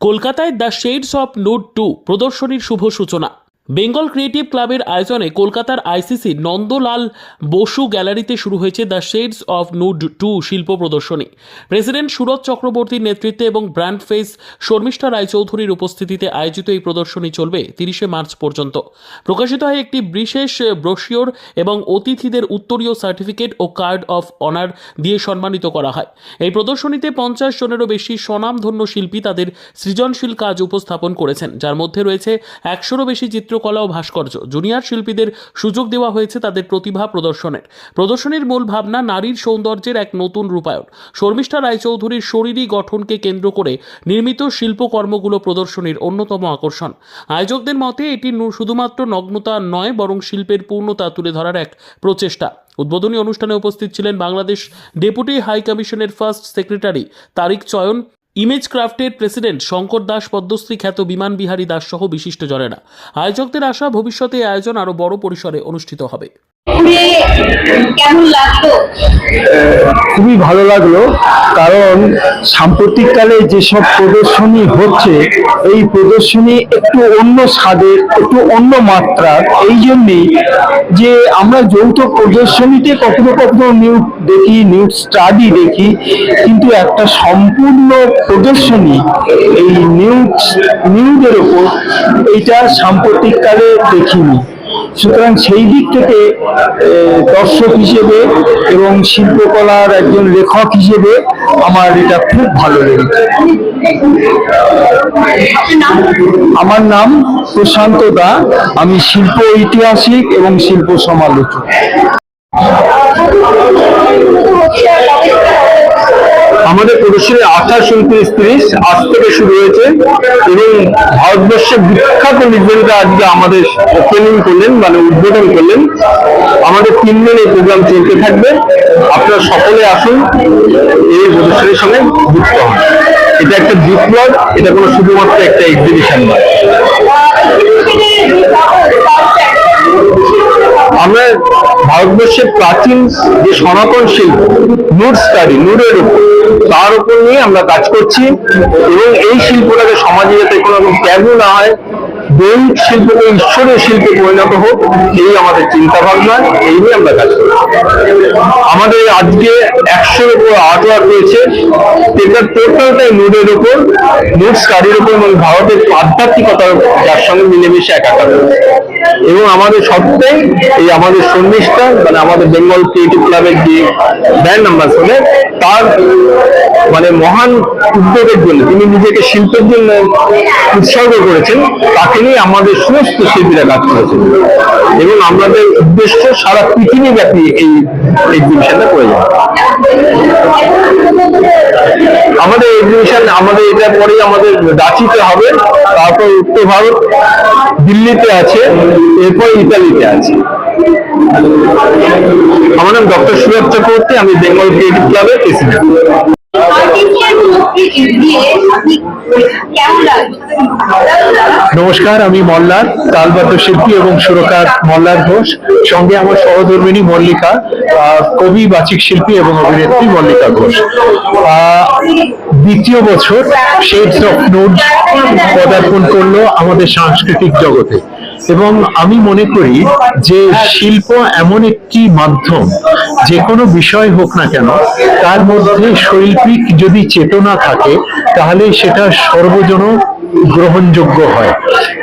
কলকাতায় the shades of note two প্রদর্শনীর শুভ সূচনা। বেঙ্গল ক্রিয়েটিভ ক্লাবের আয়োজনে কলকাতার আইসিসি নন্দলাল বসু গ্যালারিতে শুরু হয়েছে the shades of nude two শিল্প প্রদর্শনী। প্রেসিডেন্ট সুরজ চক্রবর্তীর নেতৃত্বে এবং ব্র্যান্ড ফেস শর্মিষ্ঠা রায়চৌধুরীর উপস্থিতিতে আয়োজিত এই প্রদর্শনী চলবে তিরিশে মার্চ পর্যন্ত। প্রকাশিত হয় একটি বিশেষ ব্রোশিওর এবং অতিথিদের উত্তরীয় সার্টিফিকেট ও কার্ড অফ অনার দিয়ে সম্মানিত করা হয়। এই প্রদর্শনীতে পঞ্চাশ জনেরও বেশি স্বনামধন্য শিল্পী তাদের সৃজনশীল কাজ উপস্থাপন করেছেন। যার মধ্যে রয়েছে একশোরও বেশি চিত্রকলা ও ভাস্কর্য। জুনিয়র শিল্পীদের সুযোগ দেওয়া হয়েছে তাদের প্রতিভা প্রদর্শনের। প্রদর্শনীর মূল ভাবনা নারীর সৌন্দর্যের এক নতুন রূপায়ণ। শর্মিষ্ঠা রায়চৌধুরীর শরীরী গঠনকে কেন্দ্র করে নির্মিত শিল্পকর্মগুলো প্রদর্শনীর অন্যতম আকর্ষণ। আয়োজকদের মতে, এটি শুধুমাত্র নগ্নতা নয়, বরং শিল্পের পূর্ণতা তুলে ধরার এক প্রচেষ্টা। উদ্বোধনী অনুষ্ঠানে উপস্থিত ছিলেন বাংলাদেশ ডেপুটি হাই কমিশনের first secretary Tariq Chayan image ক্রাফটের president Shankar Das Padmashri খ্যাত বিমান বিহারী দাস সহ বিশিষ্ট জনেরা আয়োজকদের আশা ভবিষ্যতে আয়োজন আরও বড় পরিসরে অনুষ্ঠিত হবে। কেমন লাগল? খুবই ভালো লাগল, কারণ সাম্প্রতিককালে যেসব প্রদর্শনী হচ্ছে, এই প্রদর্শনী একটু অন্য স্বাদের, একটু অন্য মাত্রার। এই জন্যেই যে আমরা যৌথ প্রদর্শনীতে কখনো কখনো নিউজ দেখি নিউজ স্টাডি দেখি, কিন্তু একটা সম্পূর্ণ প্রদর্শনী এই নিউজ নিউজের ওপর এইটা সাম্প্রতিককালে দেখিনি। সুতরাং সেই দিক থেকে দর্শক হিসেবে এবং শিল্পকলার একজন লেখক হিসেবে আমার এটা খুব ভালো লেগেছে। আমার নাম প্রশান্ত দা, আমি শিল্প ঐতিহাসিক এবং শিল্প সমালোচক। আমাদের প্রদর্শনী আঠাশ উনত্রিশ তিরিশ আজ থেকে শুরু হয়েছে এবং ভারতবর্ষের বিখ্যাত নির্মাণীরা আজকে আমাদের ওপেনিং করলেন মানে উদ্বোধন করলেন। আমাদের তিন দিন এই প্রোগ্রাম চলতে থাকবে। আপনারা সকলে আসুন, এই প্রদর্শনীর সঙ্গে যুক্ত হন। এটা একটা বিপ্লব এটা কোনো শুধুমাত্র একটা এক্সিবিশন নয়। আমরা ভারতবর্ষের প্রাচীন যে সনাতন শিল্প নুড স্টাডি নুডের উপর তার উপর নিয়ে আমরা কাজ করছি এবং এই শিল্পটাকে সমাজে যাতে কোনো রকম ট্যাবু না হয় দৈনিক শিল্পকে, ঈশ্বরের শিল্পে পরিণত হোক, এই আমাদের চিন্তা ভাবনা এই নিয়ে আমরা কাজ করছি। আমাদের আজকে একশোর উপর আর্ট ওয়ার্ক রয়েছে এটা টোটালটাই নুডের উপর নুড স্টাডির উপর এবং ভারতের আধ্যাত্মিকতার যার সঙ্গে মিলেমিশে একাকার। এবং আমাদের সত্যি এই আমাদের সন্নিষ্ঠা মানে আমাদের বেঙ্গল ক্রিয়েটিভ ক্লাবের যে ব্র্যান্ড অ্যাম্বাসেডর তার মানে মহান উদ্যোগের জন্য, তিনি নিজেকে শিল্পের জন্য উৎসর্গ করেছেন, তাকে নিয়ে আমাদের সমস্ত শিল্পীরা কাজ করেছেন। এবং আমাদের উদ্দেশ্য সারা পৃথিবী ব্যাপী এই এক্সিবিশনটা করে যাবে আমাদের এক্সিবিশন আমাদের এটা পরেই আমাদের রাঁচিতে হবে, তারপর উত্তর ভারত, দিল্লিতে আছে, এরপর ইতালিতে আছে। আমার নাম ডক্টর সুরজ চক্রবর্তী, আমি বেঙ্গল ক্রিয়েটিভ ক্লাবের প্রেসিডেন্ট। নমস্কার, আমি মল্লার তালবাদ্য শিল্পী এবং সুরকার মল্লার ঘোষ, সঙ্গে আমার সহধর্মিনী মল্লিকা কবি, বাচিক শিল্পী এবং অভিনেত্রী মল্লিকা ঘোষ। দ্বিতীয় বছর শেডস অফ নোড পদার্পণ করল আমাদের সাংস্কৃতিক জগতে। এবং আমি মনে করি যে শিল্প এমন একটি মাধ্যম, যে কোনো বিষয় হোক না কেন, তার মধ্যে শৈল্পিক যদি চেতনা থাকে, তাহলে সেটা সর্বজন গ্রহণযোগ্য হয়।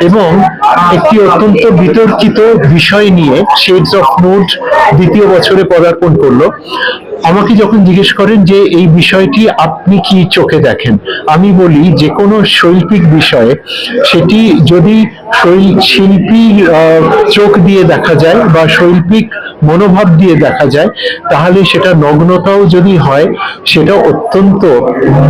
এবং একটি অত্যন্ত বিতর্কিত বিষয় নিয়ে শেডস অফ নোট দ্বিতীয় বছরে পদার্পণ করল। আমাকে যখন জিজ্ঞেস করেন যে এই বিষয়টি আপনি কি চোখে দেখেন, আমি বলি যে কোনো শৈল্পিক বিষয়ে সেটি যদি শৈল- শিল্পীর চোখ দিয়ে দেখা যায় বা শৈল্পিক মনোভাব দিয়ে দেখা যায়, তাহলে সেটা নগ্নতাও যদি হয়, সেটা অত্যন্ত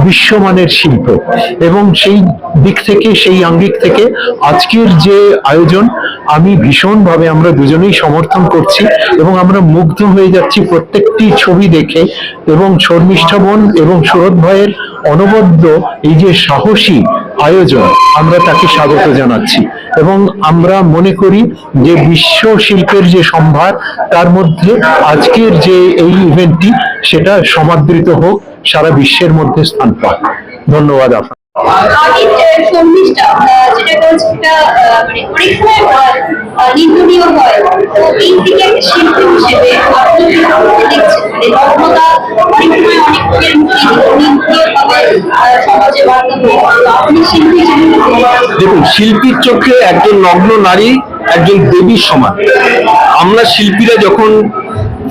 বিশ্বমানের শিল্প। এবং সেই দিক থেকে, সেই আঙ্গিক থেকে আজকের যে আয়োজন, আমি ভীষণভাবে আমরা দুজনেই সমর্থন করছি এবং আমরা মুগ্ধ হয়ে যাচ্ছি প্রত্যেকটি ছবি দেখে এবং শর্মিষ্ঠা বোন এবং সুরত ভাইয়ের অনবদ্য এই যে সাহসী আয়োজন, আমরা তাকে স্বাগত জানাচ্ছি। এবং আমরা মনে করি যে বিশ্ব শিল্পের যে সম্ভার, তার মধ্যে আজকের যে এই ইভেন্টটি সেটা সমাদৃত হোক, সারা বিশ্বের মধ্যে স্থান পায় ধন্যবাদ আপনার মানে? দেখুন, শিল্পীর চোখে একজন নগ্ন নারী, একজন দেবীর সমান। আমরা শিল্পীরা যখন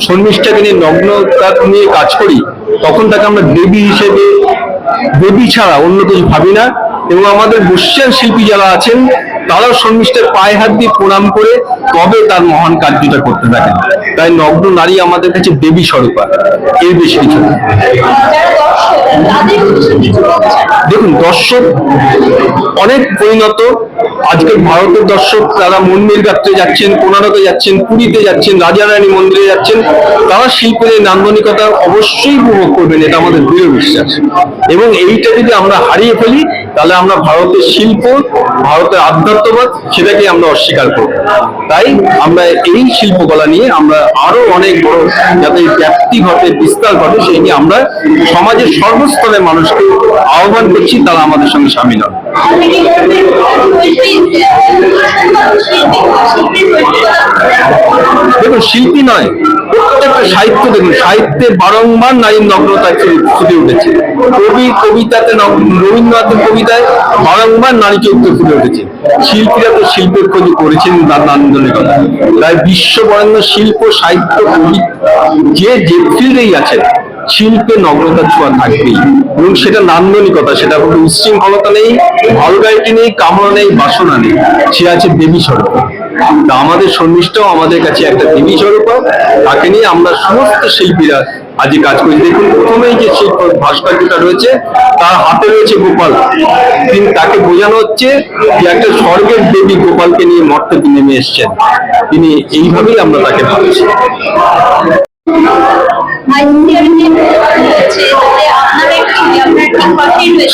শর্মিষ্ঠাকে নিয়ে নগ্নতা নিয়ে কাজ করি, তখন তাকে আমরা দেবী হিসেবে দেবী ছাড়া অন্য কিছু ভাবি না। এবং আমাদের বর্ষিয়ান শিল্পী যারা আছেন, তারাও শর্মিষ্ঠার পায়ে হাত দিয়ে প্রণাম করে তবে তার মহান কার্যটা করতে থাকেন? তাই নগ্ন নারী আমাদের কাছে দেবী স্বরূপা। এর বেশি কিছু দেখুন, দর্শক অনেক পরিণত। আজকের ভারতের দর্শক, তারা মন্দির গাত্রে যাচ্ছেন, কোনারকে যাচ্ছেন, পুরীতে যাচ্ছেন রাজারানী মন্দিরে যাচ্ছেন, তারা শিল্পের এই নান্দনিকতা অবশ্যই উপভোগ করবেন, এটা আমাদের দৃঢ় বিশ্বাস। এবং এইটা যদি আমরা হারিয়ে ফেলি, তাহলে আমরা ভারতের শিল্প ভারতের আধ্যাত্মবাদ সেটাকে আমরা অস্বীকার করব। তাই আমরা এই শিল্পকলা নিয়ে আমরা আরও অনেক বড় যাতে ব্যাপ্তি ঘটে, বিস্তার ঘটে সেই নিয়ে আমরা সমাজের সর্বস্তরের মানুষকে আহ্বান করছি, তারা আমাদের সঙ্গে সামিল হন দেখুন, শিল্পী নয়, প্রত্যেকটা সাহিত্য দেখুন সাহিত্যে বারংবার নারীর নগ্নতায় ফুটে- উঠেছে। কবি, কবিতাতে রবীন্দ্রনাথের কবিতায় বারংবার নারী চরিত্র ফুটে উঠেছে। শিল্পীরা তো শিল্পের খোঁজ করেছেন তার নান্দনিকতা। তাই বিশ্ব বরেণ্য শিল্প, সাহিত্য, কবি, যে যে ফিল্ডেই আছেন শিল্পে নগ্নতার ছোঁয়া থাকবেই। এবং সেটা নান্দনিকতা সেটা কোনো উচ্ছৃঙ্খলতা নেই ভালগাইটি নেই কামনা নেই, বাসনা নেই, সে আছে দেবী স্বরূপ। আমাদের সন্নিষ্ঠও আমাদের কাছে একটা দেবী স্বরূপ। তাকে নিয়ে আমরা সমস্ত শিল্পীরা আজকে কাজ করি। দেখুন, প্রথমেই যে শিল্প ভাস্কর্যটা রয়েছে, তার হাতে রয়েছে গোপাল। তিনি তাকে বোঝানো হচ্ছে যে একটা স্বর্গের দেবী গোপালকে নিয়ে মর্তে নেমে এসছেন। তিনি এইভাবেই আমরা তাকে ভাবছি আইসিআর যে রয়েছে তাতে আপনার একটা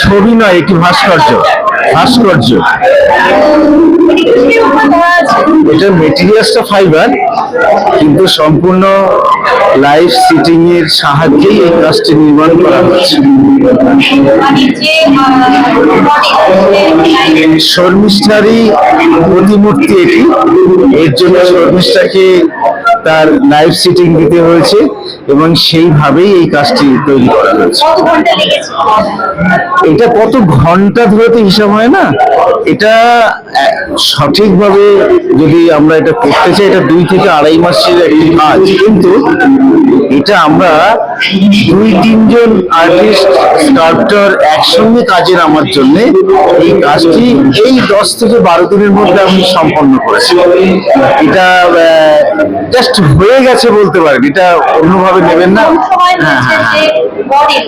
ছবি নয় একটি ভাস্কর্য। ভাস্কর্য। এটা মেটেরিয়ালসটা ফাইবার কিন্তু সম্পূর্ণ লাইফ সিটিং এর সাহায্যেই এই কাজটি নির্মাণ করা বডি শর্মিষ্ঠারই প্রতিমূর্তি এটি। এর জন্য শর্মিষ্ঠাকে তার লাইভ সিটিং দিতে হয়েছে এবং সেইভাবেই এই কাজটি তৈরি করা হয়েছে। এটা কত ঘণ্টা ধরে তো হিসাব হয় না? এটা সঠিকভাবে যদি আমরা এটা করতে চাই এটা দুই থেকে আড়াই মাসের একটি কাজ। কিন্তু এটা আমরা দুই তিনজন আর্টিস্ট স্কাল্পটর একসঙ্গে কাজে নামার জন্য এই কাজটি এই দশ থেকে বারো দিনের মধ্যে আমি সম্পন্ন করেছি। এটা জাস্ট হয়ে গেছে বলতে পারেন এটা অন্যভাবে নেবেন না। হ্যাঁ হচ্ছে হ্যাঁ যে বডি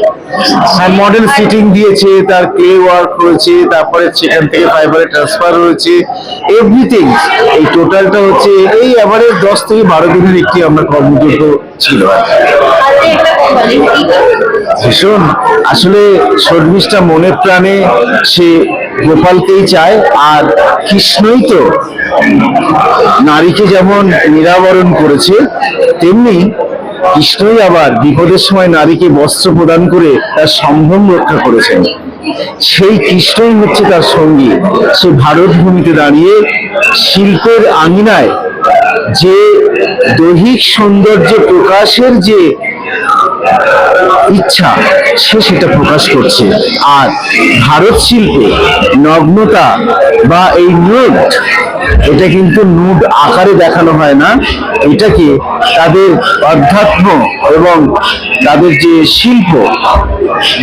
মডেল ফিটিং দিয়েছে তার ক্লে ওয়ার্ক হয়েছে তারপরে সেখান থেকে ফাইবারে ট্রান্সফার হয়েছে এভরিথিং এই টোটালটা হচ্ছে এই এভারেজ দশ থেকে বারো দিনের একটি আমরা কর্মযুক্ত ছিল। ভীষণ। আসলে শর্মিষ্ঠা মনে প্রাণে সে গোপালকেই চায়, আর কৃষ্ণই তো নারীকে যেমন নিরাবরণ করেছে, তেমনি কৃষ্ণই আবার বিপদের সময় নারীকে বস্ত্র প্রদান করে তার সম্ভ্রম রক্ষা করেছেন। সেই কৃষ্ণই হচ্ছে তার সঙ্গী। সে ভারত ভূমিতে দাঁড়িয়ে শিল্পের আঙিনায় যে দৈহিক সৌন্দর্য প্রকাশের যে ইচ্ছা সে সেটা প্রকাশ করছে। আর ভারত শিল্পে নগ্নতা বা এই নুড এটা কিন্তু নুড আকারে দেখানো হয় না। এটাকে তাদের অধ্যাত্ম এবং তাদের যে শিল্প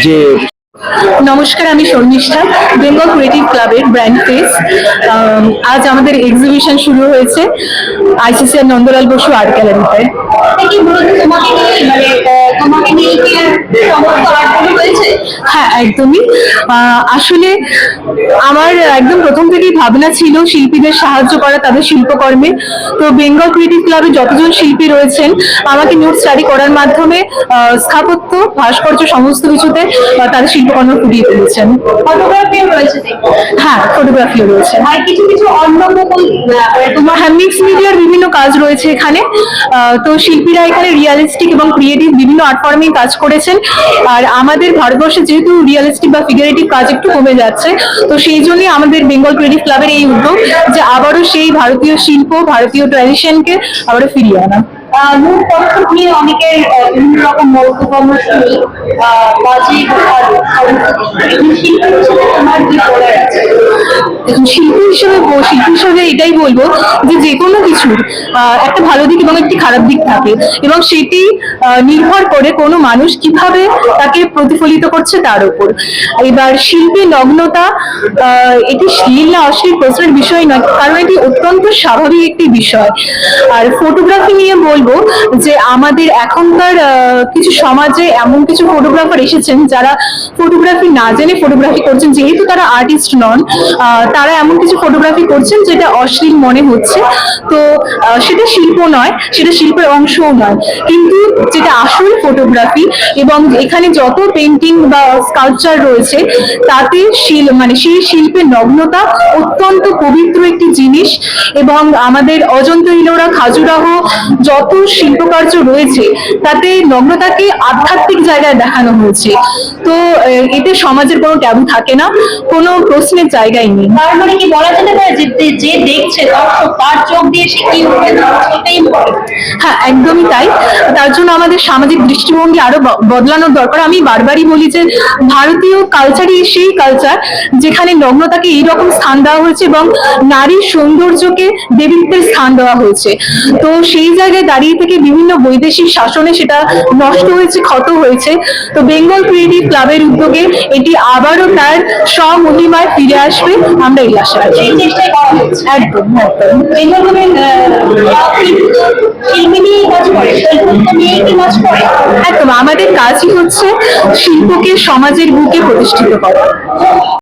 যে নমস্কার আমি শর্মিষ্ঠা বেঙ্গল ক্রিয়েটিভ ক্লাবের ব্র্যান্ড ফেস আজ আমাদের এক্সিবিশন শুরু হয়েছে। আইসিসিআর নন্দলাল বসু আর্ট গ্যালারিতে তোমাকে নিয়ে আহ, তোমাকে নিয়ে কি হয়েছে হ্যাঁ একদমই। আসলে আমার একদম প্রথম থেকেই ভাবনা ছিল শিল্পীদের সাহায্য করা তাদের শিল্পকর্মে। তো বেঙ্গল ক্রিয়েটিভ ক্লাবে যতজন শিল্পী রয়েছেন আমাকে নোট স্টাডি করার মাধ্যমে স্থাপত্য ভাস্কর্য সমস্ত কিছুতে তাদের শিল্পকর্ম ফুটিয়ে তুলেছেন। রয়েছে হ্যাঁ ফটোগ্রাফিও রয়েছে। আর কিছু কিছু অন্য তোমার হ্যাঁ মিক্স মিডিয়ার বিভিন্ন কাজ রয়েছে এখানে। তো শিল্পীরা এখানে রিয়ালিস্টিক এবং ক্রিয়েটিভ বিভিন্ন আর্ট ফর্মে কাজ করেছেন। আর আমাদের ভারতবর্ষে যেহেতু রিয়েলিস্টিক বা ফিগারেটিভ কাজ একটু কমে যাচ্ছে তো সেই জন্যই আমাদের বেঙ্গল ক্রিয়েটিভ ক্লাবের এই উদ্যোগ যে আবারও সেই ভারতীয় শিল্প ভারতীয় ট্র্যাডিশনকে আবারও ফিরিয়ে আনা। নূর পদক্ষেপ নিয়ে অনেকের বিভিন্ন রকম মন্তব্য আমরা শুনি বাজে শিল্পী হিসেবে শিল্পী হিসেবে এটাই বলব যে যে কোনো কিছুর একটা ভালো দিক এবং একটি খারাপ দিক থাকে এবং সেটি নির্ভর করে কোনো মানুষ কীভাবে তাকে প্রতিফলিত করছে তার উপর। এবার শিল্পী নগ্নতা এটি শ্লীল না অশ্লীল প্রশ্নের বিষয় নয়, কারণ এটি অত্যন্ত স্বাভাবিক একটি বিষয়। আর ফটোগ্রাফি নিয়ে বলব যে আমাদের এখনকার কিছু সমাজে এমন কিছু ফটোগ্রাফার এসেছেন যারা ফটোগ্রাফি না জেনে ফটোগ্রাফি করছেন। যেহেতু তারা আর্টিস্ট নন তারা এমন কিছু ফটোগ্রাফি করছেন যেটা অশ্লীল মনে হচ্ছে। তো সেটা শিল্প নয়, সেটা শিল্পের অংশও নয়। কিন্তু যেটা আসল ফটোগ্রাফি এবং এখানে যত পেন্টিং বা স্কাল্পচার রয়েছে, তাতে শিল মানে সেই শিল্পের নগ্নতা অত্যন্ত পবিত্র একটি জিনিস এবং আমাদের অজন্তা ইলোরা, খাজুরাহ, যত শিল্পকার্য রয়েছে তাতে নগ্নতাকে আধ্যাত্মিক জায়গায় দেখানো হয়েছে। তো এতে সমাজের কোনো ট্যাবু থাকে না কোনো প্রশ্নের জায়গায় নেই। তার মানে কি বলা যেতে পারে যে দেখছে দর্শক তার চোখ দিয়ে সে কি। হ্যাঁ একদমই তাই। তার জন্য আমাদের সামাজিক দৃষ্টিভঙ্গি আরও বদলানোর দরকার। আমি বারবারই বলি যে ভারতীয় কালচারই সেই কালচার যেখানে নগ্নতাকে এইরকম স্থান দেওয়া হয়েছে এবং নারীর সৌন্দর্যকে দেবীত্বের স্থান দেওয়া হয়েছে। তো সেই জায়গায় দাঁড়িয়ে থেকে বিভিন্ন বৈদেশিক শাসনে সেটা নষ্ট হয়েছে, ক্ষত হয়েছে। তো বেঙ্গল ক্রিয়েটিভ ক্লাবের উদ্যোগে এটি আবারও তার স্বমহিমায় ফিরে আসবে। আমরা এই আশা রাখি। একদম, আমাদের কাজই হচ্ছে শিল্পকে সমাজের বুকে প্রতিষ্ঠিত করা।